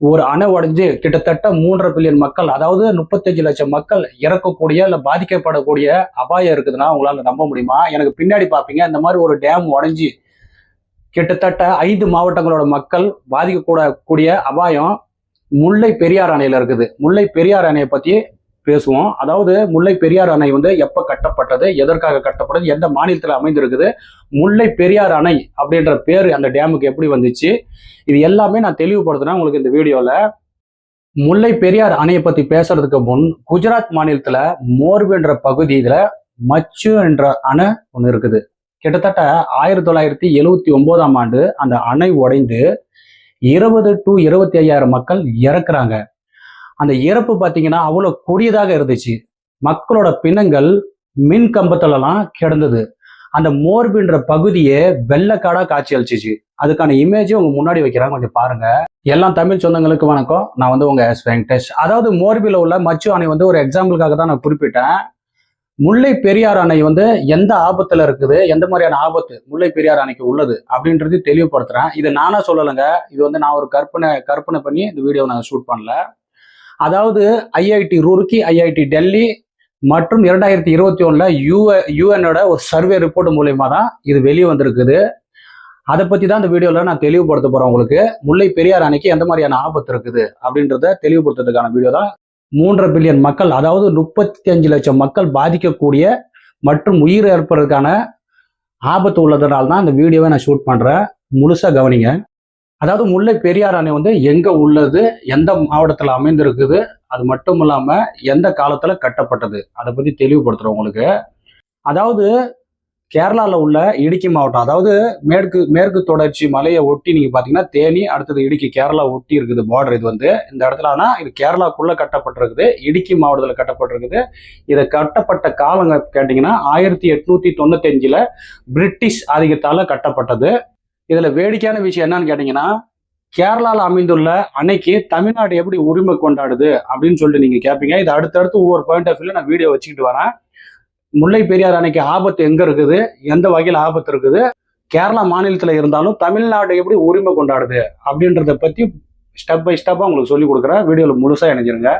ஒரு அணை உடைஞ்சு கிட்டத்தட்ட மூன்றரை பில்லியன் மக்கள் அதாவது முப்பத்தஞ்சு லட்சம் மக்கள் இறக்கக்கூடிய இல்லை பாதிக்கப்படக்கூடிய அபாயம் இருக்குதுன்னா உங்களால் நம்ப முடியுமா? எனக்கு பின்னாடி பார்ப்பீங்க இந்த மாதிரி ஒரு டேம் உடஞ்சி கிட்டத்தட்ட ஐந்து மாவட்டங்களோட மக்கள் பாதிக்கக்கூட கூடிய அபாயம் முல்லை பெரியார் அணையில் இருக்குது. முல்லை பெரியார் அணையை பற்றி பேசுவோம். அதாவது முல்லை பெரியார் அணை வந்து எப்ப கட்டப்பட்டது எதற்காக கட்டப்பட்டது எந்த மாநிலத்தில் அமைந்திருக்குது முல்லை பெரியார் அணை அப்படின்ற பேர் அந்த டேமுக்கு எப்படி வந்துச்சு? இது எல்லாமே நான் தெளிவுபடுத்தினேன் உங்களுக்கு இந்த வீடியோல. முல்லை பெரியார் அணையை பத்தி பேசுறதுக்கு முன் குஜராத் மாநிலத்துல மோர்பு என்ற பகுதியில மச்சு என்ற அணை ஒன்று இருக்குது. கிட்டத்தட்ட ஆயிரத்தி தொள்ளாயிரத்தி எழுவத்தி ஒன்பதாம் ஆண்டு அந்த அணை உடைந்து இருபது டு இருபத்தி ஐயாயிரம் மக்கள் இறக்குறாங்க. அந்த இறப்பு பார்த்தீங்கன்னா அவ்வளோ கொடியதாக இருந்துச்சு. மக்களோட பிணங்கள் மின் கம்பத்துலலாம் கிடந்தது. அந்த மோர்பின்ற பகுதியே வெள்ளக்காடாக காட்சி அளிச்சிச்சு. அதுக்கான இமேஜும் உங்க முன்னாடி வைக்கிறாங்க. கொஞ்சம் பாருங்க. எல்லாம் தமிழ் சொந்தங்களுக்கு வணக்கம். நான் வந்து உங்க எஸ் வெங்கடேஷ். அதாவது மோர்பில உள்ள மச்சு அணை வந்து ஒரு எக்ஸாம்பிளுக்காக தான் நான் குறிப்பிட்டேன். முல்லை பெரியார் அணை வந்து எந்த ஆபத்துல இருக்குது? எந்த மாதிரியான ஆபத்து முல்லை பெரியார் அணைக்கு உள்ளது? அப்படின்றது தெளிவுபடுத்துறேன். இது நானா சொல்லலைங்க. இது வந்து நான் ஒரு கற்பனை கற்பனை பண்ணி இந்த வீடியோ நான் ஷூட் பண்ணல. அதாவது ஐஐடி ரூர்க்கி ஐஐடி டெல்லி மற்றும் இரண்டாயிரத்தி இருபத்தி ஒன்றில் யூஎ யூஎனோட ஒரு சர்வே ரிப்போர்ட் மூலயமா தான் இது வெளியே வந்திருக்குது. அதை பற்றி தான் இந்த வீடியோவில் நான் தெளிவுபடுத்த போகிறேன் உங்களுக்கு. முல்லை பெரியார் அணைக்கு எந்த மாதிரியான ஆபத்து இருக்குது அப்படின்றத தெளிவுபடுத்துறதுக்கான வீடியோ தான். மூன்றரை பில்லியன் மக்கள் அதாவது முப்பத்தி அஞ்சு லட்சம் மக்கள் பாதிக்கக்கூடிய மற்றும் உயிர் ஏற்படுறதுக்கான ஆபத்து உள்ளதுனால தான் இந்த வீடியோவை நான் ஷூட் பண்ணுறேன் முழுசாக கவனிங்க. அதாவது முல்லை பெரியார் அணை வந்து எங்க உள்ளது எந்த மாவட்டத்தில் அமைந்திருக்குது அது மட்டும் இல்லாம எந்த காலத்துல கட்டப்பட்டது? அதை பத்தி தெளிவுபடுத்துறோம் உங்களுக்கு. அதாவது கேரளாவில் உள்ள இடுக்கி மாவட்டம் அதாவது மேற்கு மேற்கு தொடர்ச்சி மலையை ஒட்டி நீங்க பாத்தீங்கன்னா தேனி அடுத்தது இடுக்கி கேரளா ஒட்டி இருக்குது பார்டர் இது வந்து. இந்த இடத்துல ஆனா இது கேரளாக்குள்ள கட்டப்பட்டிருக்குது இடுக்கி மாவட்டத்தில் கட்டப்பட்டிருக்குது. இதை கட்டப்பட்ட காலங்க கேட்டீங்கன்னா ஆயிரத்தி எட்நூத்தி தொண்ணூத்தி அஞ்சுல பிரிட்டிஷ் ஆதிக்கத்தால கட்டப்பட்டது. இதுல வேடிக்கையான விஷயம் என்னன்னு கேட்டீங்கன்னா கேரளால அமைந்துள்ள அன்னைக்கு தமிழ்நாடு எப்படி உரிமை கொண்டாடுது அப்படின்னு சொல்லிட்டு நீங்க கேட்பீங்க இது அடுத்தடுத்து ஒவ்வொரு பாயிண்ட் ஆஃப் வியூல நான் வீடியோ வச்சுக்கிட்டு வரேன். முல்லை பெரியார் அன்னைக்கு ஆபத்து எங்க இருக்குது? எந்த வகையில் ஆபத்து இருக்குது? கேரளா மாநிலத்துல இருந்தாலும் தமிழ்நாடு எப்படி உரிமை கொண்டாடுது? அப்படின்றத பத்தி ஸ்டெப் பை ஸ்டெப்பா உங்களுக்கு சொல்லி கொடுக்குறேன். வீடியோல முழுசா இணைஞ்சிருங்க.